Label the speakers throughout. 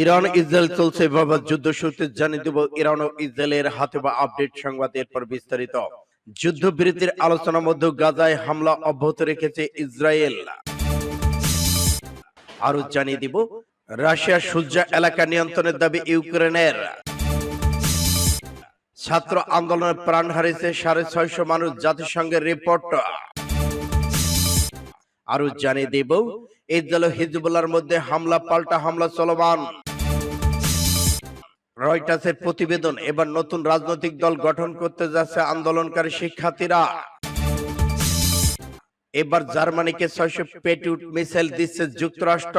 Speaker 1: Iran Israel চলছে এভাবে যুদ্ধ শুরুতে জানিয়ে দেব ইরান ও ইসরায়েলের হাতে বা আপডেট সংবাদ এরপর বিস্তারিত। যুদ্ধবিরতির আলোচনার মধ্যে গাজায় হামলা অব্যাহত রেখেছে ইসরায়েল। আরও জানিয়ে দিব রাশিয়ার সুজ্জা এলাকা নিয়ন্ত্রণের দাবি ইউক্রেনের। ছাত্র আন্দোলনে প্রাণ হারিয়েছে সাড়ে ছয়শো মানুষ জাতিসংঘের রিপোর্ট আরও জানিয়ে দেব ইসরায়েল ও হিজবুল্লাহর মধ্যে হামলা পাল্টা হামলা চলমান। রয়টার্সের প্রতিবেদন, এবার নতুন রাজনৈতিক দল গঠন করতে যাচ্ছে আন্দোলনকারী শিক্ষার্থীরা। এবার জার্মানিকে ছয়শো পেটিউট মিসাইল দিচ্ছে যুক্তরাষ্ট্র।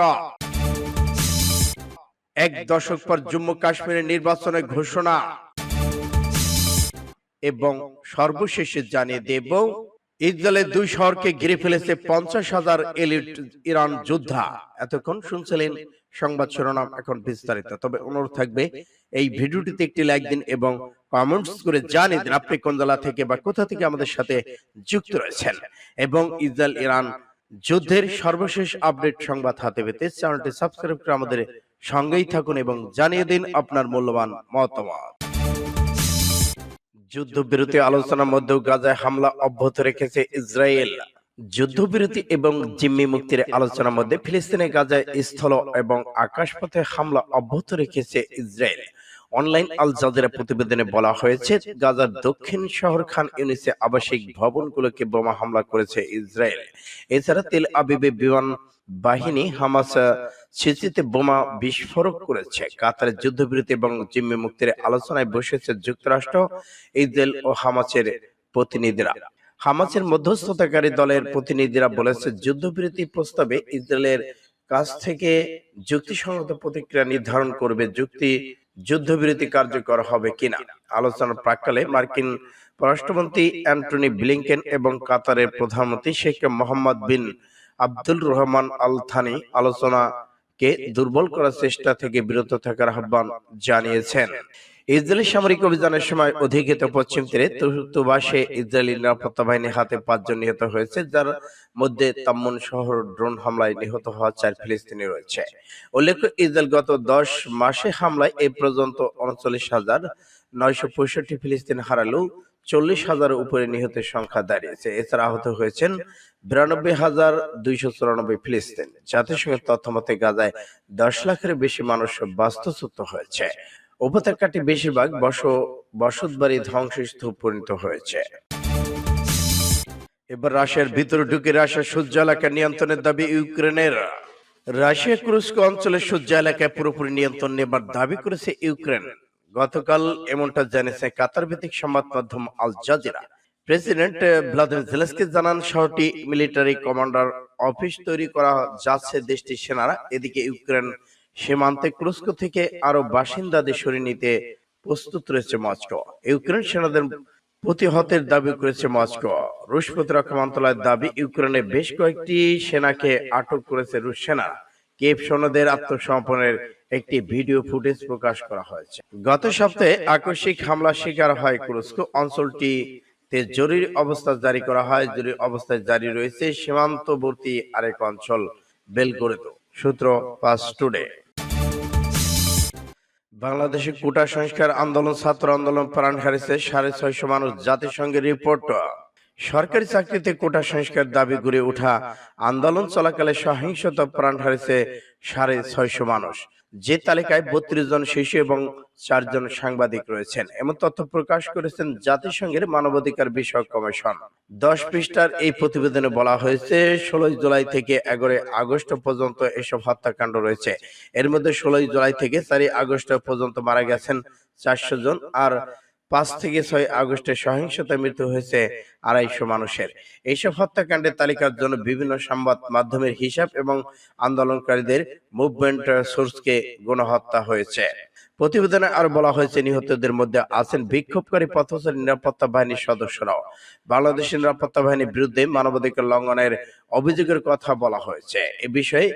Speaker 1: এক দশক পর জম্মু কাশ্মীরের নির্বাচনের ঘোষণা। এবং সর্বশেষে জানিয়ে দেব ইসরায়েলের দুই শহরকে ঘিরে ফেলেছে পঞ্চাশ হাজার এলিট ইরান যোদ্ধা। এতক্ষণ শুনছিলেন সংবাদ শিরোনাম এখন বিস্তারিত। তবে অনুরোধ থাকবে এই ভিডিওটিতে একটি লাইক দিন এবং কমেন্টস করে জানিয়ে দিন আপনি কোন জেলা থেকে বা কোথা থেকে আমাদের সাথে যুক্ত রয়েছেন। এবং ইসরায়েল ইরান যুদ্ধের সর্বশেষ আপডেট সংবাদ হাতে পেতে চ্যানেলটি সাবস্ক্রাইব করে আমাদের সঙ্গেই থাকুন এবং জানিয়ে দিন আপনার মূল্যবান মতামত। যুদ্ধবিরতি আলোচনার মধ্যেও গাজায় হামলা অব্যাহত রেখেছে ইসরায়েল। যুদ্ধবিরতি এবং জিম্মি মুক্তির আলোচনার মধ্যে ফিলিস্তিনে গাজায় স্থল এবং আকাশপথে হামলা অব্যাহত রেখেছে ইসরায়েল। অনলাইন আল জাজিরা প্রতিবেদনে বলা হয়েছে, গাজার দক্ষিণ শহর খান ইউনিসে আবাসিক ভবনগুলোকে বোমা হামলা করেছে ইসরায়েল। এছাড়া তেল আবিবে বিমান বাহিনী হামাস সিসিতে বোমা বিস্ফোরক করেছে। কাতারের যুদ্ধবিরতি এবং জিম্মি মুক্তির আলোচনায় বসেছে যুক্তরাষ্ট্র, ইসরায়েল ও হামাসের প্রতিনিধিরা। হামাসের মধ্যস্থতাকারী দলের প্রতিনিধিরা বলেছে যুদ্ধবিরতি প্রস্তাবে ইসরায়েলের কাছ থেকে যুক্তিসঙ্গত প্রতিক্রিয়া নির্ধারণ করবে যুক্তি যুদ্ধবিরতি কার্যকর হবে কিনা। আলোচনার প্রাককালে মার্কিন পররাষ্ট্রমন্ত্রী অ্যান্টনি ব্লিংকেন এবং কাতারের প্রধানমন্ত্রী Sheikh Mohammed bin Abdul Rahman Al Thani আলোচনাকে দুর্বল করার চেষ্টা থেকে বিরত থাকার আহ্বান জানিয়েছেন। ইসরায়েলি সামরিক অভিযানের সময় অধিকৃত পশ্চিম তীরে তুবাসে ইসরায়েলি নিরাপত্তা বাহিনীর হাতে পাঁচজন নিহত হয়েছে, যার মধ্যে তাম্মুন শহর ড্রোন হামলায় নিহত হওয়া চার ফিলিস্তিনি রয়েছে। উল্লেখ্য, ইসরায়েল গত দশ মাসে হামলায় এ পর্যন্ত উনচল্লিশ হাজার নয়শো পঁয়ষট্টি ফিলিস্তিন হারালেও চল্লিশ হাজারের উপরে নিহতের সংখ্যা দাঁড়িয়েছে। এছাড়া আহত হয়েছেন বিরানব্বই হাজার দুইশো চুরানব্বই ফিলিস্তিন। জাতিসংঘের তথ্য মতে গাজায় দশ লাখের বেশি মানুষ বাস্তুচ্যুত হয়েছে। উপত্যকাটি বেশিরভাগ বস বসতবাড়ি ধ্বংসস্তূপ পরিণত হয়েছে। এবার রাশিয়ার ভিতরে ঢুকে রাশিয়ার সূর্য এলাকা নিয়ন্ত্রণের দাবি ইউক্রেনের। রাশিয়া কুরস্ক অঞ্চলের সূর্য এলাকায় পুরোপুরি নিয়ন্ত্রণ নেবার দাবি করেছে ইউক্রেন। গতকাল এমনটা জানিয়েছে কাতার ভিত্তিক সংবাদ মাধ্যম Al Jazeera. President Vladimir Zelensky জানান শহরটি মিলিটারি কমান্ডার অফিস তৈরি করা যাচ্ছে দেশটির সেনারা। এদিকে ইউক্রেন সীমান্তে কুরস্ক থেকে আরও বাসিন্দাদের সরিয়ে নিতে প্রস্তুত রয়েছে মস্কো। ইউক্রেন সেনাদের প্রতিহতের দাবি করেছে মস্কো। রুশ প্রতিরক্ষা মন্ত্রণালয়ের দাবি ইউক্রেনের বেশ কয়েকটি সেনাকে আটক করেছে রুশ সেনা। কেপ আত্মসমর্পণের একটি ভিডিও ফুটেজ প্রকাশ করা হয়েছে। গত সপ্তাহে আকস্মিক হামলা শিকার হয় কুরস্ক। অঞ্চলটি জরুরি অবস্থা জারি করা হয়। জরুরি অবস্থায় জারি রয়েছে সীমান্তবর্তী আরেক অঞ্চল বেলগোরেতো সূত্র ফাস্ট টুডে। বাংলাদেশে কোটা সংস্কার আন্দোলন, ছাত্র আন্দোলন প্রাণ হারিয়েছে সাড়ে ছয়শো মানুষ জাতিসংঘের রিপোর্ট। সরকারি চাকরিতে কোটা সংস্কার দাবি করে ওঠা আন্দোলন চলাকালে সহিংসতা প্রাণ হারিয়েছে সাড়ে ছয়শো মানুষ। যে তালিকায় বত্রিশ জন শিশু এবং চারজন সাংবাদিক রয়েছেন। এমন তথ্য প্রকাশ করেছেন জাতিসংঘের মানবাধিকার বিষয়ক কমিশন। দশ পৃষ্ঠার এই প্রতিবেদনে বলা হয়েছে ষোলোই জুলাই থেকে এগারোই আগস্ট পর্যন্ত এসব হত্যাকাণ্ড রয়েছে। এর মধ্যে ষোলোই জুলাই থেকে চারই আগস্ট পর্যন্ত মারা গেছেন চারশো জন আর পাঁচ থেকে ছয় আগস্টে সহিংসতায় মৃত্যু হয়েছে আড়াইশো মানুষের। এইসব হত্যাকাণ্ডের তালিকার জন্য বিভিন্ন সংবাদ মাধ্যমের হিসাব এবং আন্দোলনকারীদের মুভমেন্ট সোর্সকে গণহত্যা হয়েছে। প্রতিবেদনে আরও বলা হয়েছে, নিহতদের মধ্যে আছেন বিক্ষোভকারী পথচারী নিরাপত্তা বাহিনীর সদস্যরাও। বাংলাদেশের নিরাপত্তা বাহিনীর বিরুদ্ধে মানবাধিকার লঙ্ঘনের অভিযোগের কথা বলা হয়েছে। এ বিষয়ে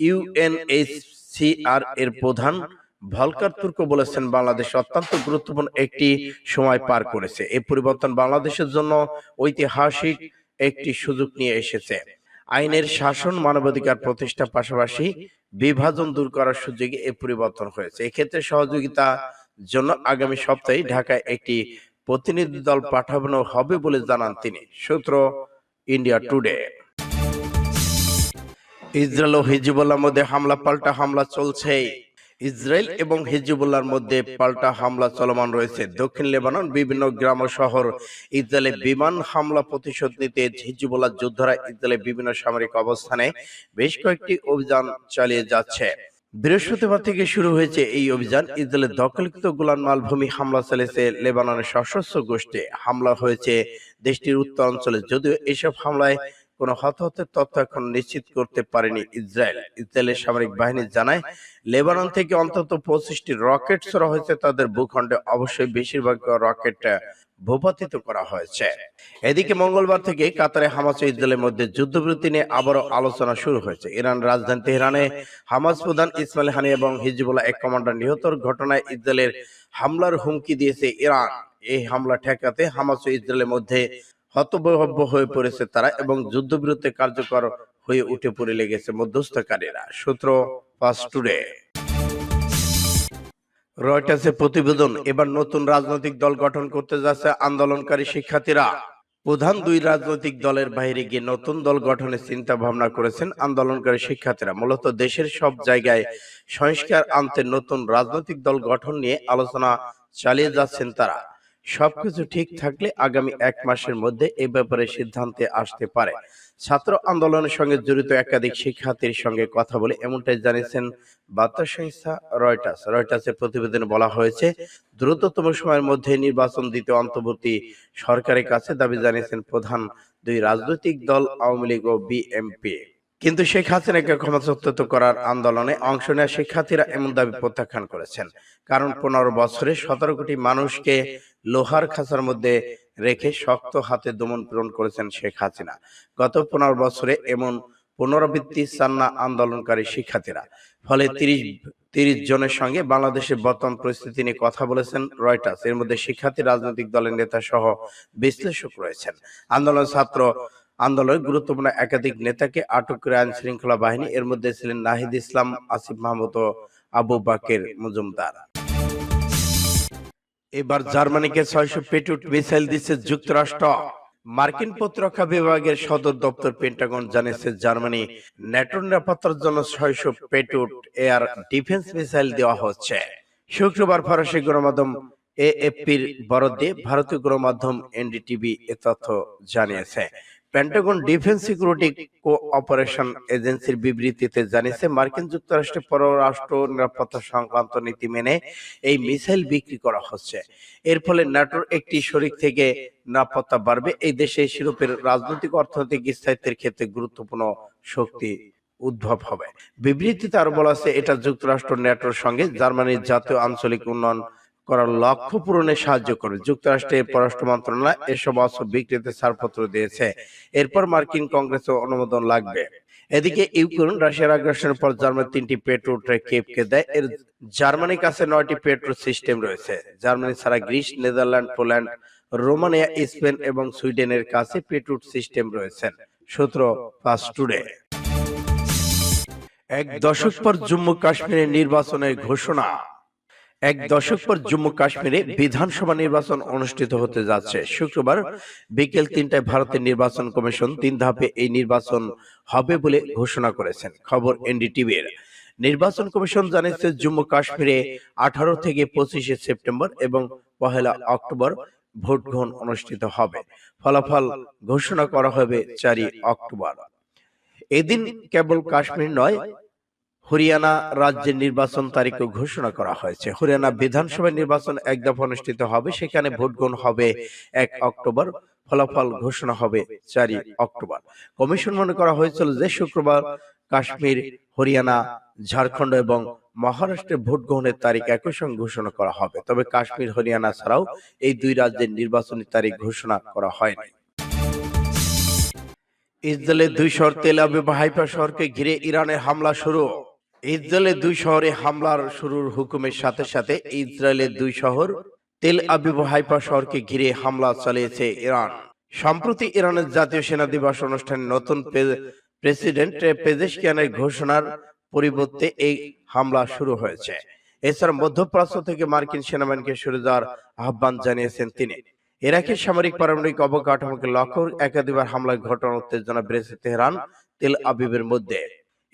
Speaker 1: ইউএনএইচসিআর এর প্রধান ভলকার তুর্ক বলেছেন, বাংলাদেশ অত্যন্ত গুরুত্বপূর্ণ একটি সময় পার করেছে। এই পরিবর্তন বাংলাদেশের জন্য ঐতিহাসিক একটি সুযোগ নিয়ে এসেছে। আইনের শাসন, মানবাধিকার প্রতিষ্ঠার পাশাপাশি বিভাজন দূর করার সুযোগে এই পরিবর্তন হয়েছে। এক্ষেত্রে সহযোগিতা জন্য আগামী সপ্তাহে ঢাকায় একটি প্রতিনিধি দল পাঠানো হবে বলে জানান তিনি। সূত্র ইন্ডিয়া টুডে। ইসরায়েল ও হিজবুল্লাহর মধ্যে হামলা, পাল্টা হামলা চলছে ইসরায়েল এবং হিজবুল্লাহর মধ্যে পাল্টা হামলা চলমান রয়েছে। দক্ষিণ লেবানন বিভিন্ন গ্রাম ও শহর ইসরায়েলে বিমান হামলা প্রতিশোধ নিতে হিজবুল্লাহ যোদ্ধারা ইসরায়েলের বিভিন্ন সামরিক অবস্থানে বেশ কয়েকটি অভিযান চালিয়ে যাচ্ছে। বৃহস্পতিবার থেকে শুরু হয়েছে এই অভিযান। ইসরায়েলের দখলকৃত গোলান মালভূমি হামলা চালিয়েছে লেবাননের সশস্ত্র গোষ্ঠী। হামলা হয়েছে দেশটির উত্তর অঞ্চলে যদিও এসব হামলায় কোনো হতাহতের তথ্য এখন নিশ্চিত করতে পারেনি ইসরায়েল। ইসরায়েলের সামরিক বাহিনী জানায়, লেবানন থেকে অন্তত পঁচিশটি রকেট ছোড়া হয়েছে। তাদের ভূখণ্ডে অবশ্যই বেশিরভাগ রকেট ভূপাতিত করা হয়েছে। এদিকে মঙ্গলবার থেকে কাতারে হামাস ও ইসরায়েলের মধ্যে যুদ্ধবিরতি নিয়ে আবারও আলোচনা শুরু হয়েছে। ইরান রাজধানী তেহরানে হামাস প্রধান ইসমাইল হানি এবং হিজবুল্লাহ এক কমান্ডার নিহতর ঘটনায় ইসরায়েলের হামলার হুমকি দিয়েছে ইরান। এই হামলা ঠেকাতে হামাস ও ইসরায়েলের মধ্যে হতবহব্য হয়ে পড়েছে তারা এবং যুদ্ধবিরতি কার্যকর হয়ে উঠে পড়ে লেগেছে মধ্যস্থকারীরা। সূত্র পাস টুডে। রয়টার্সের প্রতিবেদন, এবার নতুন রাজনৈতিক দল গঠন করতে যাচ্ছে আন্দোলনকারী শিক্ষার্থীরা। প্রধান দুই রাজনৈতিক দলের বাইরে গিয়ে নতুন দল গঠনের চিন্তা ভাবনা করেছেন আন্দোলনকারী শিক্ষার্থীরা। মূলত দেশের সব জায়গায় সংস্কার আনতে নতুন রাজনৈতিক দল গঠন নিয়ে আলোচনা চালিয়ে যাচ্ছেন তারা। সবকিছু ঠিক থাকলে আগামী এক মাসের মধ্যে এ ব্যাপারে সিদ্ধান্তে আসতে পারে। ছাত্র আন্দোলনের সঙ্গে জড়িত একাধিক শিক্ষার্থীর সঙ্গে কথা বলে এমনটাই জানিয়েছেন বার্তা সংস্থা রয়টার্স। রয়টার্সের প্রতিবেদনে বলা হয়েছে দ্রুততম সময়ের মধ্যে নির্বাচন দিতে অন্তর্বর্তী সরকারের কাছে দাবি জানিয়েছেন প্রধান দুই রাজনৈতিক দল আওয়ামী লীগ ও বিএমপি কিন্তু শেখ হাসিনাকে ক্ষমতাচ্যুত করার আন্দোলনে অংশ নেওয়া শিক্ষার্থীরা এমন দাবি প্রত্যাখ্যান করেছেন। কারণ পনেরো বছরে সতেরো কোটি মানুষকে লোহার খাঁচার মধ্যে রেখে শক্ত হাতে দমন পূরণ করেছেন শেখ হাসিনা। গত পনেরো বছরে এমন পুনরাবৃত্তি চান না আন্দোলনকারী শিক্ষার্থীরা ফলে তিরিশ তিরিশ জনের সঙ্গে বাংলাদেশের বর্তমান পরিস্থিতি নিয়ে কথা বলেছেন রয়টার্স। এর মধ্যে শিক্ষার্থী রাজনৈতিক দলের নেতা সহ বিশ্লেষক রয়েছেন। আন্দোলন ছাত্র আন্দোলনের গুরুত্বপূর্ণ একাধিক নেতাকে আটক করে আইন শৃঙ্খলা বাহিনী, এর মধ্যে ছিলেন নাহিদ ইসলাম, আসিফ মাহমুদ ও আবু বাকের মজুমদার। এবার জার্মানিকে ছয়শো পেটুট মিসাইল দিচ্ছে যুক্তরাষ্ট্র। মার্কিন প্রতিরক্ষা বিভাগের সদর দপ্তর পেন্টাগন জানিয়েছে, জার্মানি ন্যাটো নিরাপত্তার জন্য ছয়শো পেটুট এয়ার ডিফেন্স মিসাইল দেওয়া হচ্ছে। শুক্রবার ফরাসি গণমাধ্যম এএফপির বরাদ্দে ভারতীয় গণমাধ্যম এনডিটিভি এ তথ্য জানিয়েছে। পেন্টাগন ডিফেন্স সিকিউরিটি কোঅপারেশন এজেন্সির বিবৃতিতে জানিয়েছে মার্কিন যুক্তরাষ্ট্রের পররাষ্ট্র নিরাপত্তা সংক্রান্ত নীতি মেনে এই মিসাইল বিক্রি করা হচ্ছে। এর ফলে ন্যাটোর একটি শরিক থেকে নিরাপত্তা বাড়বে। এই দেশে ইউরোপের রাজনৈতিক অর্থনৈতিক স্থায়িত্বের ক্ষেত্রে গুরুত্বপূর্ণ শক্তি উদ্ভব হবে। বিবৃতিতে আরও বলা আছে এটা যুক্তরাষ্ট্র ন্যাটোর সঙ্গে জার্মানির জাতীয় আঞ্চলিক উন্নয়ন করার লক্ষ্য পূরণে সাহায্য করবে। যুক্তরাষ্ট্রের পররাষ্ট্র মন্ত্রণালয় এসব অস্ত্র বিক্রিতে ছাড়পত্র দিয়েছে। এরপর মার্কিন কংগ্রেসে অনুমোদন লাগবে। এদিকে ইউক্রেন রাশিয়ার আগ্রাসনের পর জার্মানি তিনটি পেট্রো কেপকে দেয়। এর জার্মানির কাছে নয়টি পেট্রো সিস্টেম রয়েছে। জার্মানি ছাড়া Greece, Netherland, Poland, Romania, Spain এবং সুইডেনের কাছে পেট্রোট সিস্টেম রয়েছে। সূত্র ফাস্ট টুডে। এক দশক পর জম্মু কাশ্মীরের নির্বাচনের ঘোষণা। এক দশক পর জম্মু কাশ্মীরে বিধানসভা নির্বাচন অনুষ্ঠিত হতে যাচ্ছে। শুক্রবার বিকেল তিনটায় ভারতের নির্বাচন কমিশন তিন ধাপে এই নির্বাচন হবে বলে ঘোষণা করেছেন। খবর এনডিটিভির। নির্বাচন কমিশন জানিয়েছে, জম্মু কাশ্মীরে আঠারো থেকে পঁচিশে সেপ্টেম্বর এবং পহেলা অক্টোবর ভোট গ্রহণ অনুষ্ঠিত হবে। ফলাফল ঘোষণা করা হবে চারই অক্টোবর। এদিন কেবল কাশ্মীর নয় হরিয়ানা রাজ্যের নির্বাচন তারিখও ঘোষণা করা হয়েছে। হরিয়ানা বিধানসভা নির্বাচন এক দফা অনুষ্ঠিত হবে, সেখানে ভোট গ্রহণ হবে এক অক্টোবর, ফলাফল ঘোষণা হবে চারই অক্টোবর। কমিশন মনে করা হয়েছিল যে শুক্রবার কাশ্মীর, হরিয়ানা, ঝাড়খণ্ড এবং মহারাষ্ট্রে ভোট গ্রহণের তারিখ একই সঙ্গে ঘোষণা করা হবে। তবে কাশ্মীর, হরিয়ানা ছাড়াও এই দুই রাজ্যের নির্বাচনী তারিখ ঘোষণা করা হয়নি। ইসরায়েলের দুই শহর তেল আবিব হাইফা শহরকে ঘিরে ইরানের হামলা শুরু। ইসরায়েলের দুই শহরে হামলার শুরুর হুকুমের সাথে সাথে ইসরায়েলের দুই শহর তেল আবিব হাইফা শহরকে ঘিরে হামলা চালিয়েছে ইরান। সম্প্রতি ইরানের জাতীয় সেনা দিবস অনুষ্ঠানে নতুন প্রেসিডেন্ট পেজেশকিয়ানের ঘোষণার পরিবর্তে এই হামলা শুরু হয়েছে। এছাড়া মধ্যপ্রাচ্য থেকে মার্কিন সেনাবাহিনীকে সরে যাওয়ার আহ্বান জানিয়েছেন তিনি। ইরাকের সামরিক পারমাণবিক অবকাঠামোকে লক্ষ্য একাধিবার হামলার ঘটনা উত্তেজনা বেড়েছে তেহরান তেল আবিবের মধ্যে।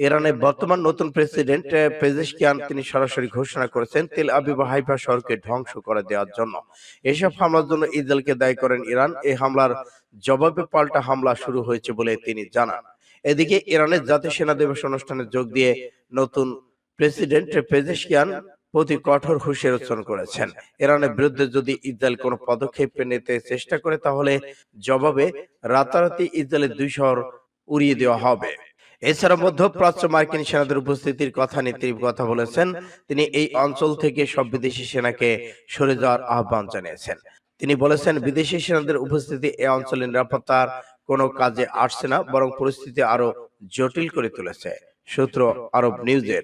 Speaker 1: ইরানের বর্তমান নতুন প্রেসিডেন্ট পেজেশকিয়ান তিনি সরাসরি ঘোষণা করেছেন তেল আবিব হাইফা শহরকে ধ্বংস করে দেওয়ার জন্য। এসব হামলার জন্য ইসরায়েলকে দায়ী করেন ইরান। এই হামলার জবাবে পাল্টা হামলা শুরু হয়েছে বলে তিনি জানান। এদিকে ইরানের জাতীয় সেনা দিবস অনুষ্ঠানে যোগ দিয়ে নতুন প্রেসিডেন্ট পেজেশকিয়ান প্রতি কঠোর হুঁশিয়ার উচ্চারণ করেছেন। ইরানের বিরুদ্ধে যদি ইসরায়েল কোনো পদক্ষেপ নিতে চেষ্টা করে, তাহলে জবাবে রাতারাতি ইসরায়েলের দুই শহর উড়িয়ে দেওয়া হবে। এছাড়া মধ্যপ্রাচ্য মার্কিন সেনাদের উপস্থিতির কথা নিয়ে তিনি কথা বলেছেন। তিনি এই অঞ্চল থেকে সব বিদেশি সেনাকে সরে যাওয়ার আহ্বান জানিয়েছেন। তিনি বলেছেন, বিদেশি সেনাদের উপস্থিতি এই অঞ্চলের নিরাপত্তার কোনো কাজে আসছে না, বরং পরিস্থিতি আরও জটিল করে তুলেছে। সূত্র আরব নিউজের।